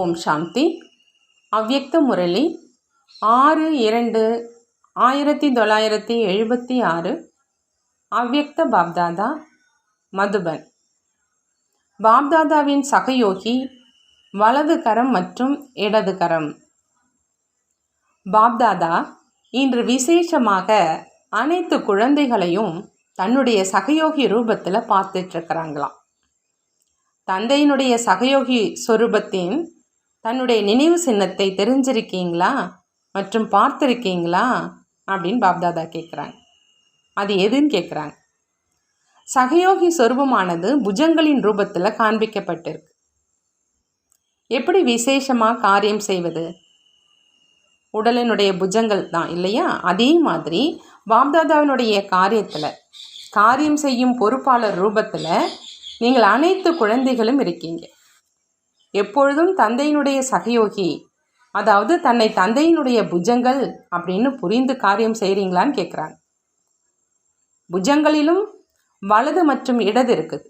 ஓம் சாந்தி. அவ்யக்த முரளி ஆறு இரண்டு ஆயிரத்தி தொள்ளாயிரத்தி எழுபத்தி ஆறு. அவ்யக்த பாப்தாதா மதுபன். பாப்தாதாவின் சகயோகி வலது கரம் மற்றும் இடது கரம். பாப்தாதா இன்று விசேஷமாக அனைத்து குழந்தைகளையும் தன்னுடைய சகயோகி ரூபத்தில் பார்த்துட்ருக்கிறாங்களாம் தந்தையினுடைய சகயோகி சொரூபத்தின் தன்னுடைய நினைவு சின்னத்தை தெரிஞ்சிருக்கீங்களா? மற்றும் பார்த்துருக்கீங்களா? அப்படின்னு பாப்தாதா கேட்குறாங்க அது எதுன்னு கேட்குறாங்க சகயோகி சொரூபமானது புஜங்களின் ரூபத்தில் காண்பிக்கப்பட்டிருக்கு. எப்படி விசேஷமாக காரியம் செய்வது? உடலினுடைய புஜங்கள் தான் இல்லையா? அதே மாதிரி பாப்தாதாவினுடைய காரியத்தில் காரியம் செய்யும் பொறுப்பாளர் ரூபத்தில் நீங்கள் அனைத்து குழந்தைகளும் இருக்கீங்க. எப்பொழுதும் தந்தையினுடைய சகயோகி. அதாவது தன்னை தந்தையினுடைய புஜங்கள் அப்படின்னு புரிந்து காரியம் செய்கிறீங்களான்னு கேட்குறாங்க புஜங்களிலும் வலது மற்றும் இடது இருக்குது.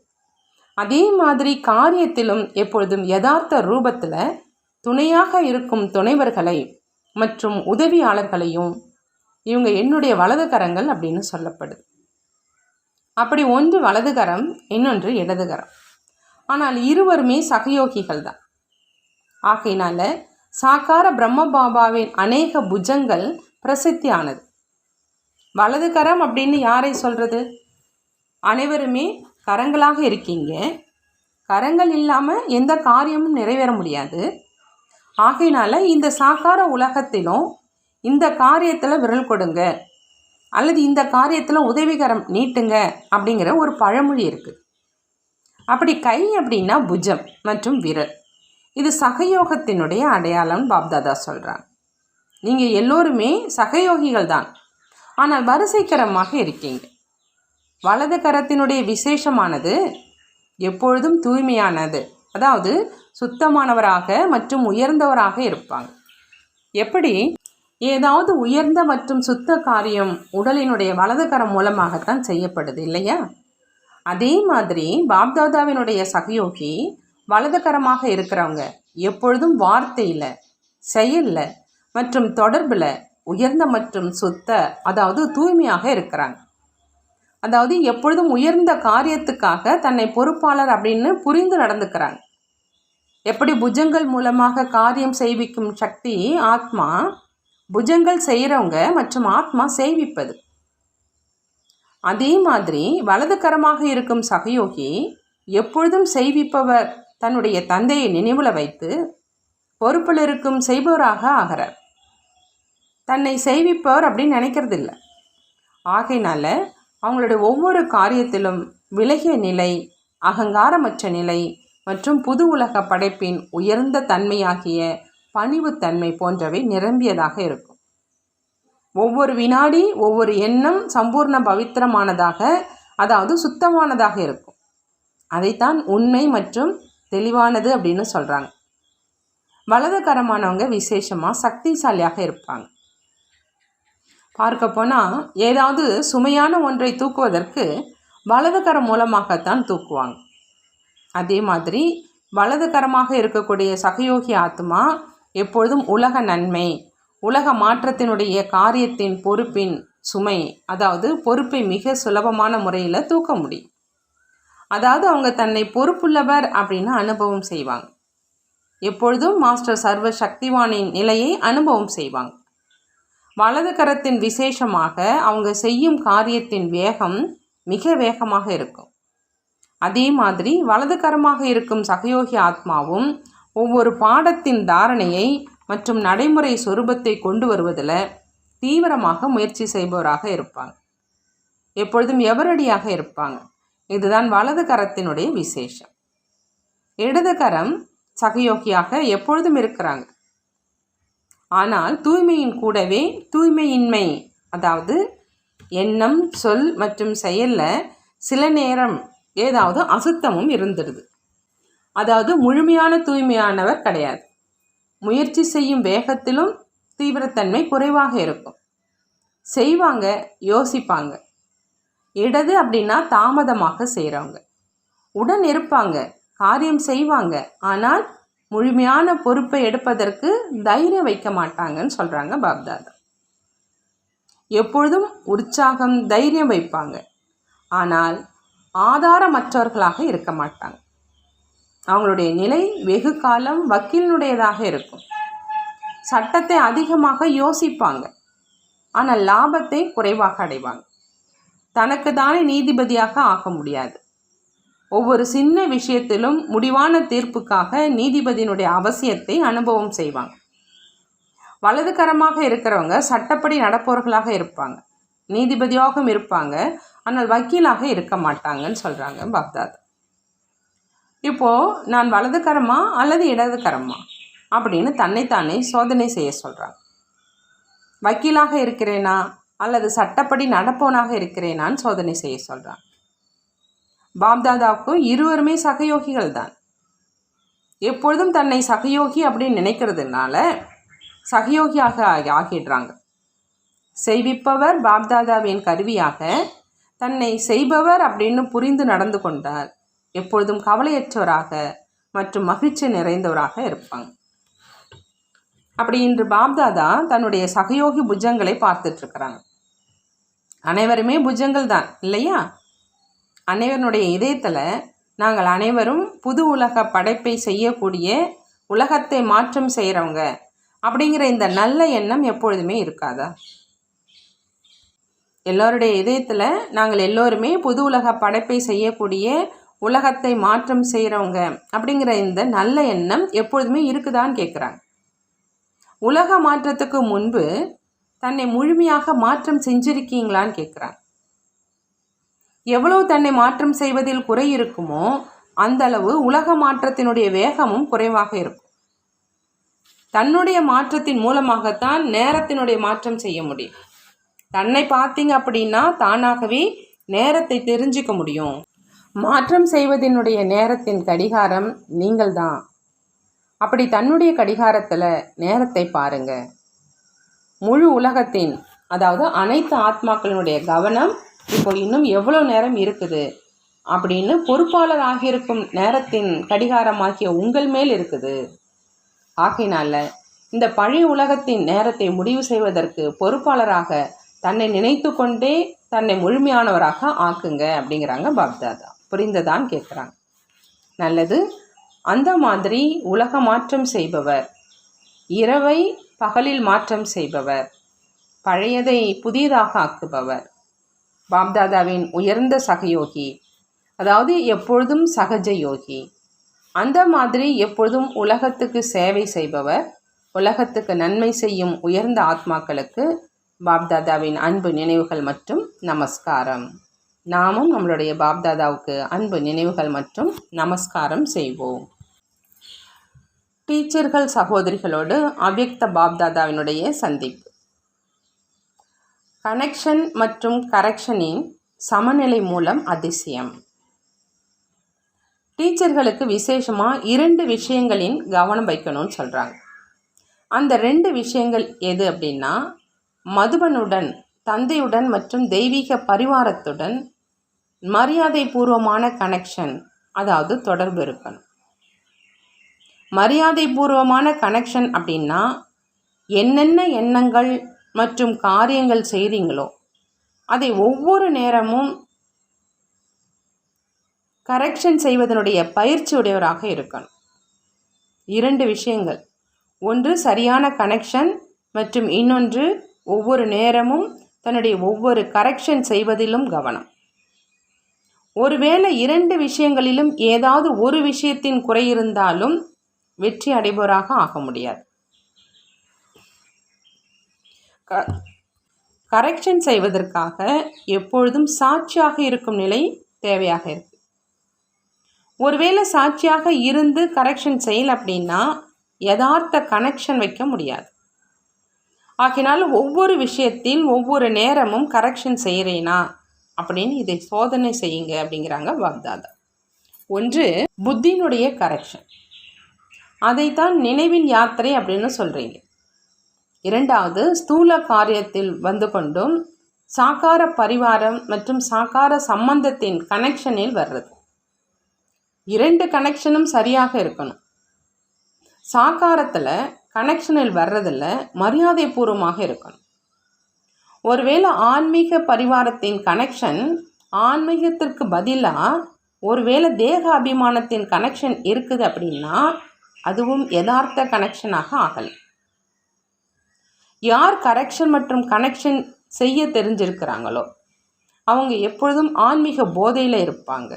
அதே மாதிரி காரியத்திலும் எப்பொழுதும் யதார்த்த ரூபத்தில் துணையாக இருக்கும் துணைவர்களை மற்றும் உதவியாளர்களையும் இவங்க என்னுடைய வலது கரங்கள் அப்படின்னு சொல்லப்படுது. அப்படி ஒன்று வலதுகரம் இன்னொன்று இடதுகரம் ஆனால் இருவருமே சகயோகிகள் தான் ஆகையினால சாக்கார பிரம்ம பாபாவின் அநேக புஜங்கள் பிரசித்தியானது. வலது கரம் அப்படின்னு யாரை சொல்கிறது அனைவருமே கரங்களாக இருக்கீங்க. கரங்கள் இல்லாமல் எந்த காரியமும் நிறைவேற முடியாது. ஆகையினால இந்த சாக்கார உலகத்திலும் இந்த காரியத்தில் விரல் கொடுங்க. அல்லது இந்த காரியத்தில் உதவிகரம் நீட்டுங்க அப்படிங்கிற ஒரு பழமொழி இருக்குது அப்படி கை அப்படின்னா புஜம் மற்றும் விரல். இது சகயோகத்தினுடைய அடையாளம் பாப்தாதா சொல்கிறாங்க நீங்கள் எல்லோருமே சகயோகிகள் தான் ஆனால் வரிசைக்கரமாக இருக்கீங்க. வலது கரத்தினுடைய விசேஷமானது எப்பொழுதும் தூய்மையானது. அதாவது சுத்தமானவராக மற்றும் உயர்ந்தவராக இருப்பாங்க. எப்படி? ஏதாவது உயர்ந்த மற்றும் சுத்த காரியம் உடலினுடைய வலதுகரம் மூலமாகத்தான் செய்யப்படுது இல்லையா? அதே மாதிரி பாப்தாதாவினுடைய சகயோகி வலதுகரமாக இருக்கிறவங்க எப்பொழுதும் வார்த்தையில் செயலில் மற்றும் தொடர்பில் உயர்ந்த மற்றும் சுத்த அதாவது தூய்மையாக இருக்கிறாங்க. அதாவது எப்பொழுதும் உயர்ந்த காரியத்துக்காக தன்னை பொறுப்பாளர் அப்படின்னு புரிந்து நடந்துக்கிறாங்க. எப்படி புஜங்கள் மூலமாக காரியம் செய்விக்கும் சக்தி ஆத்மா புஜங்கள் செய்கிறவங்க மற்றும் ஆத்மா சேவிப்பது அதே மாதிரி வலதுகரமாக இருக்கும் சகயோகி எப்பொழுதும் செய்விப்பவர் தன்னுடைய தந்தையை நினைவில் வைத்து பொறுப்பில் இருக்கும் செய்பவராக ஆகிறார். தன்னை செய்விப்பவர் அப்படின்னு நினைக்கிறதில்ல. ஆகையினால அவங்களுடைய ஒவ்வொரு காரியத்திலும் விலகிய நிலை அகங்காரமற்ற நிலை மற்றும் புது உலக படைப்பின் உயர்ந்த தன்மையாகிய பணிவுத்தன்மை போன்றவை நிரம்பியதாக இருக்கும். ஒவ்வொரு வினாடி ஒவ்வொரு எண்ணம் சம்பூர்ண பவித்திரமானதாக அதாவது சுத்தமானதாக இருக்கும். அதைத்தான் உண்மை மற்றும் தெளிவானது அப்படின்னு சொல்கிறாங்க வலதுகரமானவங்க விசேஷமாக சக்திசாலியாக இருப்பாங்க. பார்க்க போனால் ஏதாவது சுமையான ஒன்றை தூக்குவதற்கு வலதுகரம் மூலமாகத்தான் தூக்குவாங்க. அதே மாதிரி வலதுகரமாக இருக்கக்கூடிய சகயோகி ஆத்மா எப்பொழுதும் உலக நன்மை உலக மாற்றத்தினுடைய காரியத்தின் பொறுப்பின் சுமை அதாவது பொறுப்பை மிக சுலபமான முறையில் தூக்க முடியும். அதாவது அவங்க தன்னை பொறுப்புள்ளவர் அப்படின்னு அனுபவம் செய்வாங்க. எப்பொழுதும் மாஸ்டர் சர்வ சக்திவானின் நிலையை அனுபவம் செய்வாங்க. வலது கரத்தின் விசேஷமாக அவங்க செய்யும் காரியத்தின் வேகம் மிக வேகமாக இருக்கும். அதே மாதிரி வலது கரமாக இருக்கும் சகயோகி ஆத்மாவும் ஒவ்வொரு பாடத்தின் தாரணையை மற்றும் நடைமுறை சொரூபத்தை கொண்டு வருவதில் தீவிரமாக முயற்சி செய்பவராக இருப்பாங்க. எப்பொழுதும் எவரடியாக இருப்பாங்க? இதுதான் வலது கரத்தினுடைய விசேஷம். இடது கரம் சகயோகியாக எப்பொழுதும் இருக்கிறாங்க. ஆனால் தூய்மையின் கூடவே தூய்மையின்மை அதாவது எண்ணம் சொல் மற்றும் செயலில் சில நேரம் ஏதாவது அசுத்தமும் இருந்துடுது. அதாவது முழுமையான தூய்மையானவர் கிடையாது. முயற்சி செய்யும் வேகத்திலும் தீவிரத்தன்மை குறைவாக இருக்கும். செய்வாங்க யோசிப்பாங்க. இடது அப்படின்னா தாமதமாக செய்கிறவங்க உடன் இருப்பாங்க காரியம் செய்வாங்க. ஆனால் முழுமையான பொறுப்பை எடுப்பதற்கு தைரியம் வைக்க மாட்டாங்கன்னு சொல்கிறாங்க பாப்தாதா. எப்பொழுதும் உற்சாகம் தைரியம் வைப்பாங்க. ஆனால் ஆதாரமற்றவர்களாக இருக்க மாட்டாங்க. அவங்களுடைய நிலை வெகு காலம் வக்கீலினுடையதாக இருக்கும். சட்டத்தை அதிகமாக யோசிப்பாங்க. ஆனால் லாபத்தை குறைவாக அடைவாங்க. தனக்கு தானே நீதிபதியாக ஆக முடியாது. ஒவ்வொரு சின்ன விஷயத்திலும் முடிவான தீர்ப்புக்காக நீதிபதியினுடைய அவசியத்தை அனுபவம் செய்வாங்க. வலதுகரமாக இருக்கிறவங்க சட்டப்படி நடப்பவர்களாக இருப்பாங்க. நீதிபதியாகவும் இருப்பாங்க. ஆனால் வக்கீலாக இருக்க மாட்டாங்கன்னு சொல்கிறாங்க பக்தாத் இப்போது நான் வலதுகரமா அல்லது இடதுகரமா அப்படின்னு தன்னைத்தானே சோதனை செய்ய சொல்கிறாங்க வக்கீலாக இருக்கிறேனா? அல்லது சட்டப்படி நடப்போனாக இருக்கிறேனான்னு சோதனை செய்ய சொல்கிறான் பாப்தாதாவுக்கும் இருவருமே சகயோகிகள் தான். எப்பொழுதும் தன்னை சகயோகி அப்படின்னு நினைக்கிறதுனால சகயோகியாக ஆகிடுறாங்க. செய்விப்பவர் பாப்தாதாவின் கருவியாக தன்னை செய்பவர் அப்படின்னு புரிந்து நடந்து கொண்டார். எப்பொழுதும் கவலையற்றவராக மற்றும் மகிழ்ச்சி நிறைந்தவராக இருப்பாங்க. அப்படி இன்று பாப்தாதா தன்னுடைய சகயோகி புஜங்களை பார்த்துட்ருக்குறாங்க அனைவருமே புஜங்கள் தான் இல்லையா? அனைவருடைய இதயத்தில் நாங்கள் அனைவரும் புது உலக படைப்பை செய்யக்கூடிய உலகத்தை மாற்றம் செய்கிறவங்க அப்படிங்கிற இந்த நல்ல எண்ணம் எப்பொழுதுமே இருக்காதா? எல்லோருடைய இதயத்தில் நாங்கள் எல்லோருமே புது உலக படைப்பை செய்யக்கூடிய உலகத்தை மாற்றம் செய்கிறவங்க அப்படிங்கிற இந்த நல்ல எண்ணம் எப்பொழுதுமே இருக்குதான்னு கேட்குறாங்க உலக மாற்றத்துக்கு முன்பு தன்னை முழுமையாக மாற்றம் செஞ்சிருக்கீங்களான்னு கேட்குறாங்க எவ்வளவு தன்னை மாற்றம் செய்வதில் குறை இருக்குமோ அந்த அளவு உலக மாற்றத்தினுடைய வேகமும் குறைவாக இருக்கும். தன்னுடைய மாற்றத்தின் மூலமாகத்தான் நேரத்தினுடைய மாற்றம் செய்ய முடியும். தன்னை பார்த்தீங்க அப்படின்னா தானாகவே நேரத்தை தெரிஞ்சுக்க முடியும். மாற்றம் செய்வதனுடைய நேரத்தின் கடிகாரம் நீங்கள்தான். அப்படி தன்னுடைய கடிகாரத்தில் நேரத்தை பாருங்க. முழு உலகத்தின் அதாவது அனைத்து ஆத்மாக்களினுடைய கவனம் இப்போ இன்னும் எவ்வளோ நேரம் இருக்குது அப்படின்னு பொறுப்பாளர் ஆகியிருக்கும் நேரத்தின் கடிகாரமாகிய உங்கள் மேல் இருக்குது. ஆகையினால இந்த பழைய உலகத்தின் நேரத்தை முடிவு செய்வதற்கு பொறுப்பாளராக தன்னை நினைத்து கொண்டே தன்னை முழுமையானவராக ஆக்குங்க அப்படிங்கிறாங்க பாப்தாதா. புரிந்ததான் கேட்குறாங்க நல்லது அந்த மாதிரி உலக மாற்றம் செய்பவர் இரவை பகலில் மாற்றம் செய்பவர் பழையதை புதியதாக ஆக்குபவர். பாப்தாதாவின் உயர்ந்த சகயோகி அதாவது எப்பொழுதும் சகஜ யோகி அந்த மாதிரி எப்பொழுதும் உலகத்துக்கு சேவை செய்பவர் உலகத்துக்கு நன்மை செய்யும் உயர்ந்த ஆத்மாக்களுக்கு பாப்தாதாவின் அன்பு நினைவுகள் மற்றும் நமஸ்காரம். நாமும் நம்மளுடைய பாப்தாதாவுக்கு அன்பு நினைவுகள் மற்றும் நமஸ்காரம் செய்வோம். டீச்சர்கள் சகோதரிகளோடு அவ்யக்த பாப்தாதாவினுடைய சந்திப்பு. கனெக்ஷன் மற்றும் கரெக்ஷனின் சமநிலை மூலம் அதிசயம். டீச்சர்களுக்கு விசேஷமாக இரண்டு விஷயங்களின் கவனம் வைக்கணும்னு சொல்கிறாங்க அந்த ரெண்டு விஷயங்கள் எது அப்படின்னா மதுபனுடன் தந்தையுடன் மற்றும் தெய்வீக பரிவாரத்துடன் மரியாதை பூர்வமான கனெக்ஷன் அதாவது தொடர்பு இருக்கணும். மரியாதை பூர்வமான கனெக்ஷன் அப்படின்னா என்னென்ன எண்ணங்கள் மற்றும் காரியங்கள் செய்கிறீங்களோ அதை ஒவ்வொரு நேரமும் கரெக்ஷன் செய்வதனுடைய பயிற்சி உடையவராக இருக்கணும். இரண்டு விஷயங்கள். ஒன்று சரியான கனெக்ஷன் மற்றும் இன்னொன்று ஒவ்வொரு நேரமும் தன்னுடைய ஒவ்வொரு கரெக்ஷன் செய்வதிலும் கவனம். ஒருவேளை இரண்டு விஷயங்களிலும் ஏதாவது ஒரு விஷயத்தின் குறை இருந்தாலும் வெற்றி அடைபவராக ஆக முடியாது. க கரெக்ஷன் செய்வதற்காக எப்பொழுதும் சாட்சியாக இருக்கும் நிலை தேவையாக இருக்கு. ஒருவேளை சாட்சியாக இருந்து கரெக்ஷன் செய்யல அப்படின்னா யதார்த்த கனெக்ஷன் வைக்க முடியாது. ஆகினால் ஒவ்வொரு விஷயத்தில் ஒவ்வொரு நேரமும் கரெக்ஷன் செய்கிறேனா அப்படின்னு இதை சோதனை செய்யுங்க அப்படிங்கிறாங்க வாக்தாதா ஒன்று புத்தியினுடைய கரெக்ஷன் அதைத்தான் நினைவின் யாத்திரை அப்படின்னு சொல்கிறீங்க இரண்டாவது ஸ்தூல காரியத்தில் வந்து கொண்டும் சாக்கார பரிவாரம் மற்றும் சாக்கார சம்பந்தத்தின் கனெக்ஷனில் வர்றது. இரண்டு கனெக்ஷனும் சரியாக இருக்கணும். சாக்காரத்தில் கனெக்ஷனில் வர்றதில் மரியாதை பூர்வமாக இருக்கணும். ஒருவேளை ஆன்மீக பரிவாரத்தின் கனெக்ஷன் ஆன்மீகத்திற்கு பதிலாக ஒருவேளை தேக அபிமானத்தின் கனெக்ஷன் இருக்குது அப்படின்னா அதுவும் யதார்த்த கனெக்ஷனாக ஆகலை. யார் கரெக்ஷன் மற்றும் கனெக்ஷன் செய்ய தெரிஞ்சிருக்கிறாங்களோ அவங்க எப்பொழுதும் ஆன்மீக போதையில் இருப்பாங்க.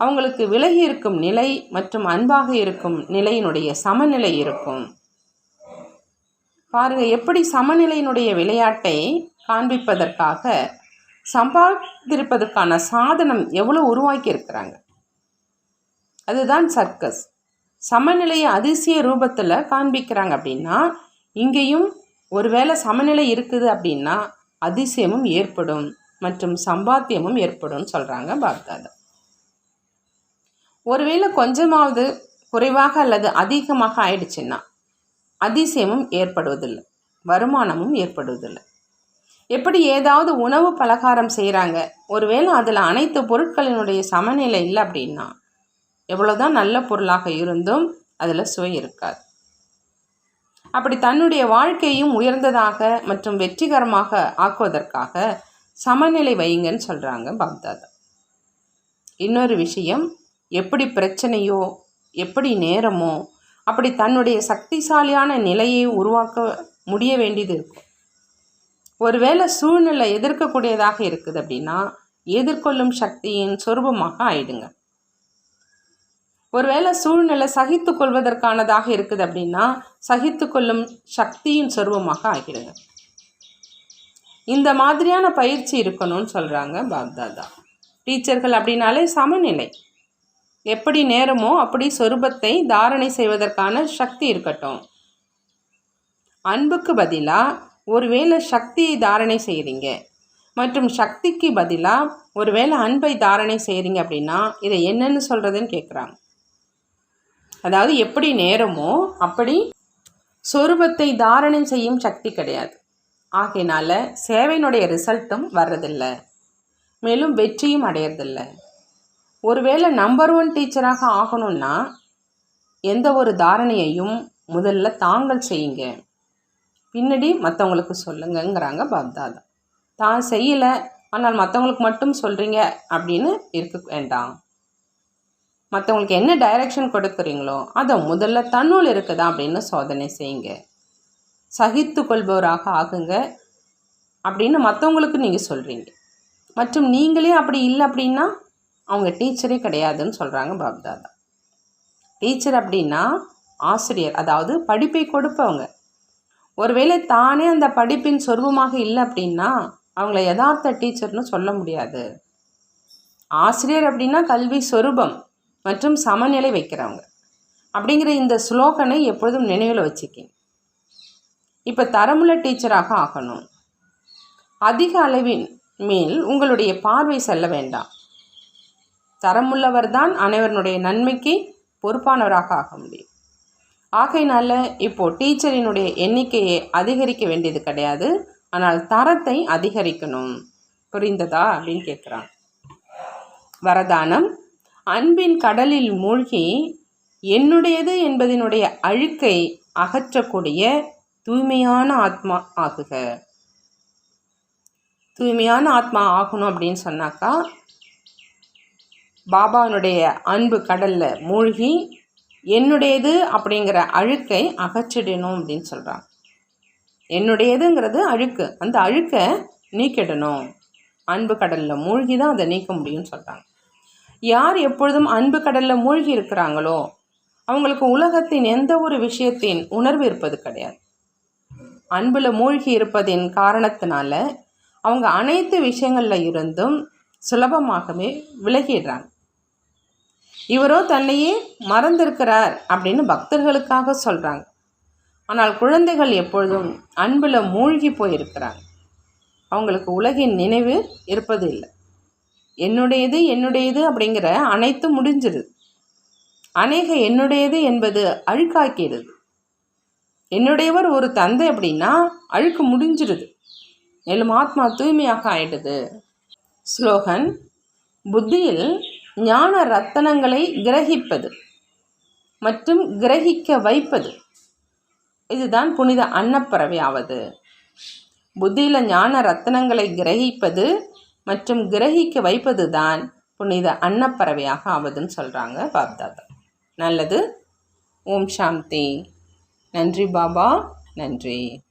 அவங்களுக்கு விலகி இருக்கும் நிலை மற்றும் அன்பாக இருக்கும் நிலையினுடைய சமநிலை இருக்கும். பாருங்க எப்படி சமநிலையினுடைய விளையாட்டை காண்பிப்பதற்காக சம்பாதிப்பதற்கான சாதனம் எவ்வளோ உருவாக்கி இருக்கிறாங்க அதுதான் சர்க்கஸ். சமநிலையை அதிசய ரூபத்தில் காண்பிக்கிறாங்க அப்படின்னா இங்கேயும் ஒருவேளை சமநிலை இருக்குது அப்படின்னா அதிசயமும் ஏற்படும் மற்றும் சம்பாத்தியமும் ஏற்படும் சொல்கிறாங்க பாக்தாதா ஒருவேளை கொஞ்சமாவது குறைவாக அல்லது அதிகமாக ஆயிடுச்சுன்னா அதிசயமும் ஏற்படுவதில்லை. வருமானமும் ஏற்படுவதில்லை. எப்படி ஏதாவது உணவு பலகாரம் செய்கிறாங்க ஒருவேளை அதில் அனைத்து பொருட்களினுடைய சமநிலை இல்லை அப்படின்னா எவ்வளோதான் நல்ல பொருளாக இருந்தும் அதில் சுவை இருக்காது. அப்படி தன்னுடைய வாழ்க்கையும் உயர்ந்ததாக மற்றும் வெற்றிகரமாக ஆக்குவதற்காக சமநிலை வையுங்கன்னு சொல்கிறாங்க பாக்தாதா. இன்னொரு விஷயம் எப்படி பிரச்சனையோ எப்படி நேரமோ அப்படி தன்னுடைய சக்திசாலியான நிலையை உருவாக்க முடிய வேண்டியது இருக்கும். ஒருவேளை சூழ்நிலை எதிர்க்கக்கூடியதாக இருக்குது அப்படின்னா எதிர்கொள்ளும் சக்தியின் சொரூபமாக ஆயிடுங்க. ஒருவேளை சூழ்நிலை சகித்து கொள்வதற்கானதாக இருக்குது அப்படின்னா சகித்து கொள்ளும் சக்தியின் சொருபமாக ஆகிடுங்க. இந்த மாதிரியான பயிற்சி இருக்கணும்னு சொல்கிறாங்க பாப்தாதா. டீச்சர்கள் அப்படின்னாலே சமநிலை. எப்படி நேரமோ அப்படி சொரூபத்தை தாரணை செய்வதற்கான சக்தி இருக்கட்டும். அன்புக்கு பதிலாக ஒருவேளை சக்தியை தாரணை செய்கிறீங்க மற்றும் சக்திக்கு பதிலாக ஒருவேளை அன்பை தாரணை செய்கிறீங்க அப்படின்னா இதை என்னன்னு சொல்கிறதுன்னு கேட்குறாங்க அதாவது எப்படி நேரமோ அப்படி சொரூபத்தை தாரணை செய்யும் சக்தி கிடையாது. ஆகையினால சேவையினுடைய ரிசல்ட்டும் வர்றதில்லை. மேலும் வெற்றியும் அடையிறதில்லை. ஒருவேளை நம்பர் ஒன் டீச்சராக ஆகணும்னா எந்த ஒரு தாரணையையும் முதல்ல தாங்கள் செய்யுங்க. பின்னாடி மற்றவங்களுக்கு சொல்லுங்கங்கிறாங்க பாப்தாதா தான் செய்யலை ஆனால் மற்றவங்களுக்கு மட்டும் சொல்கிறீங்க அப்படின்னு இருக்க வேண்டாம். மற்றவங்களுக்கு என்ன டைரக்ஷன் கொடுக்குறீங்களோ அதை முதல்ல தன்னுள் இருக்குதா அப்படின்னு சோதனை செய்யுங்க. சகித்து கொள்பவராக ஆகுங்க அப்படின்னு மற்றவங்களுக்கு நீங்கள் சொல்கிறீங்க மற்றும் நீங்களே அப்படி இல்லை அப்படின்னா அவங்க டீச்சரே கிடையாதுன்னு சொல்கிறாங்க பாப்தாதா. டீச்சர் அப்படின்னா ஆசிரியர் அதாவது படிப்பை கொடுப்பவங்க. ஒருவேளை தானே அந்த படிப்பின் சொருபமாக இல்லை அப்படின்னா அவங்கள யதார்த்த டீச்சர்னு சொல்ல முடியாது. ஆசிரியர் அப்படின்னா கல்வி சொரூபம் மற்றும் சமநிலை வைக்கிறவங்க. அப்படிங்கிற இந்த ஸ்லோகனை எப்பொழுதும் நினைவில் வச்சுக்கிங்க இப்போ தரமுள்ள டீச்சராக ஆகணும். அதிக அளவின் மேல் உங்களுடைய பார்வை செல்ல வேண்டாம். தரமுள்ளவர்தான் அனைவருடைய நன்மைக்கு பொறுப்பானவராக ஆக முடியும். ஆகையினால இப்போது டீச்சரினுடைய எண்ணிக்கையை அதிகரிக்க வேண்டியது கிடையாது. ஆனால் தரத்தை அதிகரிக்கணும். புரிந்ததா அப்படின்னு கேட்குறான். வரதானம் அன்பின் கடலில் மூழ்கி என்னுடையது என்பதனுடைய அழுக்கை அகற்றக்கூடிய தூய்மையான ஆத்மா ஆகுக. தூய்மையான ஆத்மா ஆகணும் அப்படின்னு சொன்னாக்கா பாபானுடைய அன்பு கடலில் மூழ்கி என்னுடையது அப்படிங்கிற அழுக்கை அகற்றிடணும் அப்படின்னு சொல்கிறாங்க என்னுடையதுங்கிறது அழுக்கு. அந்த அழுக்கை நீக்கிடணும். அன்பு கடலில் மூழ்கி தான் அதை நீக்க முடியும்னு சொல்கிறாங்க யார் எப்பொழுதும் அன்பு கடலில் மூழ்கி இருக்கிறாங்களோ அவங்களுக்கு உலகத்தின் எந்த ஒரு விஷயத்தின் உணர்வு இருப்பது கிடையாது. அன்பில் மூழ்கி இருப்பதின் காரணத்தினால அவங்க அனைத்து விஷயங்களில் இருந்தும் சுலபமாகவே விலகிடுறாங்க. இவரோ தன்னையே மறந்திருக்கிறார் அப்படின்னு பக்தர்களுக்காக சொல்கிறாங்க ஆனால் குழந்தைகள் எப்பொழுதும் அன்பில் மூழ்கி போயிருக்கிறாங்க. அவங்களுக்கு உலகின் நினைவு இருப்பது இல்லை என்னுடையது என்னுடையது அப்படிங்கிற அனைத்தும் முடிஞ்சிருது. அநேக என்னுடையது என்பது அழுக்காக்கிடுது. என்னுடையவர் ஒரு தந்தை அப்படின்னா அழுக்கு முடிஞ்சிருது. மேலும் ஆத்மா தூய்மையாக ஆயிடுது. ஸ்லோகன் புத்தியில் ஞான ரத்தனங்களை கிரகிப்பது மற்றும் கிரகிக்க வைப்பது. இதுதான் புனித அன்னப்பறவையாவது. புத்தியில் ஞான ரத்தனங்களை கிரகிப்பது மற்றும் கிரகிக்க வைப்பது தான் புனித அன்னப்பறவையாக ஆவதுன்னு சொல்கிறாங்க பாப்தாதா. நல்லது. ஓம் சாந்தி. நன்றி பாபா. நன்றி.